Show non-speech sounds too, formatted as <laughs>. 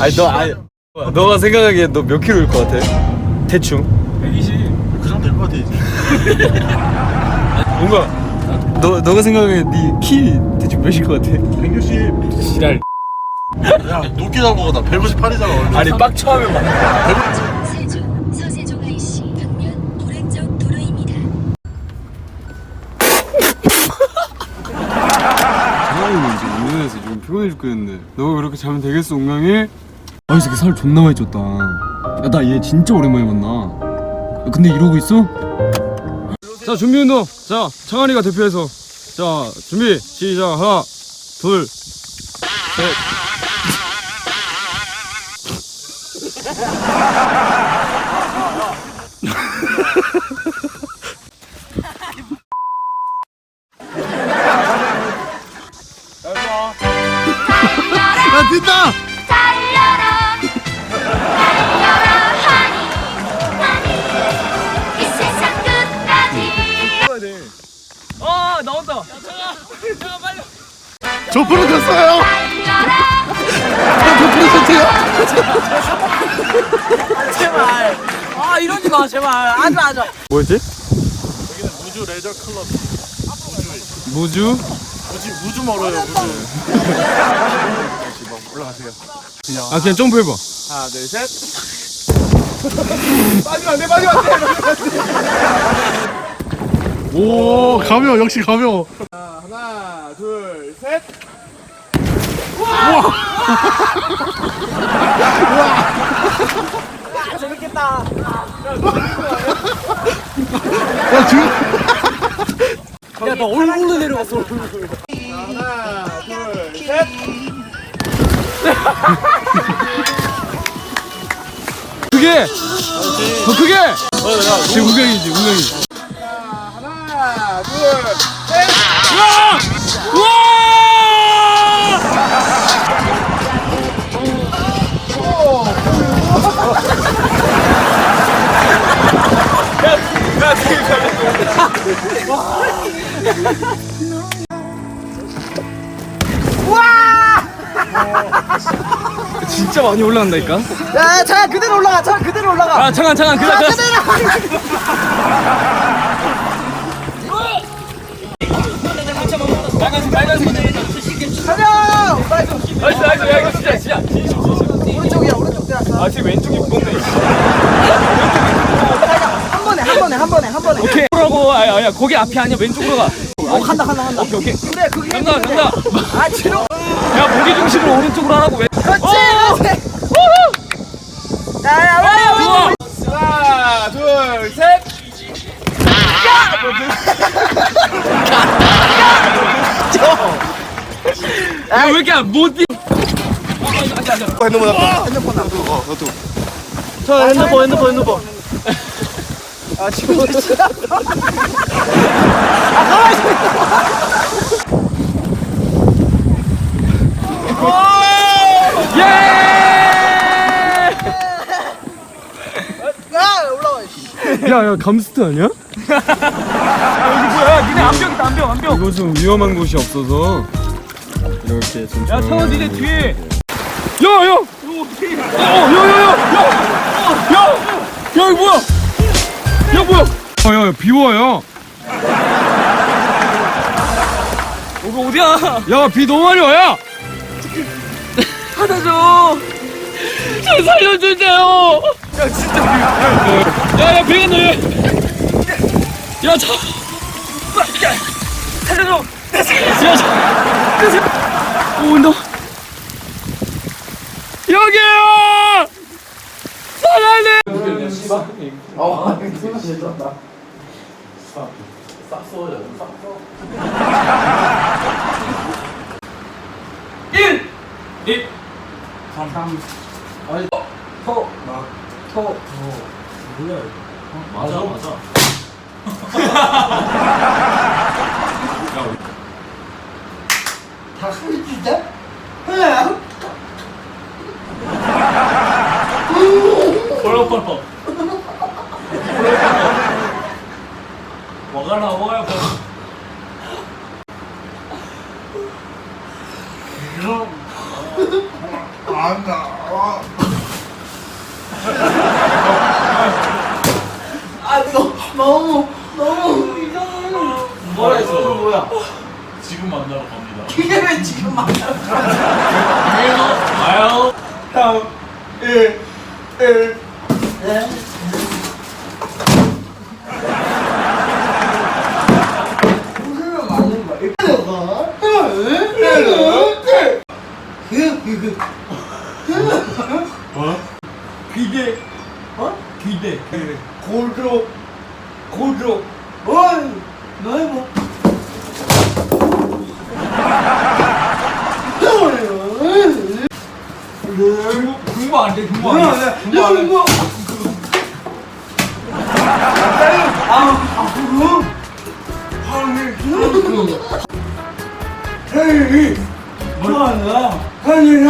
아니 너 아니 너가 생각하기에 너 몇 킬로일 것 같아? 대충? 120. 그 정도 될것 같아 이제. <laughs> 뭔가 너 너가 생각하기에 네키 대충 몇일 것 같아? 160 지랄. 야 높게 잡은 거다. 158이잖아 원래. 아니 빡쳐하면 이제 운전해서 지금 피곤해 죽겠는데. 너가 그렇게 자면 되겠어 웅명이? 아이 새끼 살 존나 많이 쪘다. 야 나 얘 진짜 오랜만에 만나. 야, 근데 이러고 있어? 자 준비 운동. 자 창한이가 대표해서. 자 준비 시작. 하나 둘셋. <laughs> 야 뛴다 저 프로졌어요 달려라 저 프로졌어요 제발. 아 이러지 마 제발. 하지 마. 뭐였지? 여기는 무주 레저 클럽 무주? 무지 무주 멀어요 뭐 올라가세요 그냥 아 그냥 점프해봐 하나 둘셋 빠지면 안돼 빠지면 안돼 오 가벼워 역시 가벼워 하나 둘셋 재밌겠다. 와 지금 야너 얼굴로 내려갔어. 하나 둘셋 크게! 더 크게! 지금 우경이지 우경이 진짜 많이 올라간다니까? 야 잠깐 그대로 올라가. 잠깐 그대로 올라가. 아 잠깐 잠깐 그냥 그냥 빨간색 빨간색 가자. 빨리. 나이스 나이스 야 이거 진짜 진짜 오른쪽이야 오른쪽 들어갔어. 아 지금 왼쪽이 무겁네 한 번에 한 번에 한 번에 한 번에. 오케이 라고 아야 아야 거기 앞이 아니야 왼쪽으로 가 어 간다 간다 간다. 오케이 오케이 그래 그게. 간다. 간다 아 지로. 야 무게 중심으로 오른쪽으로 하라고 왜 그렇지. 어! 그렇지. 야야 왜 좋아 하나 둘 셋 야왜 이렇게 못 뛰어 핸드폰 앞에 핸드폰 앞에 어 너도 저 핸드폰 핸드폰 핸드폰. 아 지금 진짜. 야 올라와. 씨. 야야 감스트 아니야? 여기 뭐야? 니네 안병이다 안병 안병. 이거 좀 위험한 곳이 없어서 이렇게 천천히 야 창원 니네 뒤에. 야야 어, 야야야야야야야 이거 뭐야 야 뭐야 야야 비와야 이거 어디야? 야비 너무 많이 와야 받아줘. 저 살려주세요. 야 진짜 야야 배가 너야. 야 저. 야 살려줘. 야 저. 오 너. 여기요. 사랑해. 1 2 삼 아니 어, 토막토 어, 뭐야 이거? 어? 맞아 맞아. 다 소리치자? 그냥 벌렁벌렁 먹어라 먹어야 벌렁 와. 아. 이거 너무 너무 이상해. 뭐라 했어? 뭐야? 지금 만나러 갑니다. 이게 왜 지금 만나 와요. 형 1, 1 귀대 어? 귀대 고조 고조 어이 너희 뭐 공부 안돼 공부 안돼 공부 안돼 헤이 뭐하냐 하니라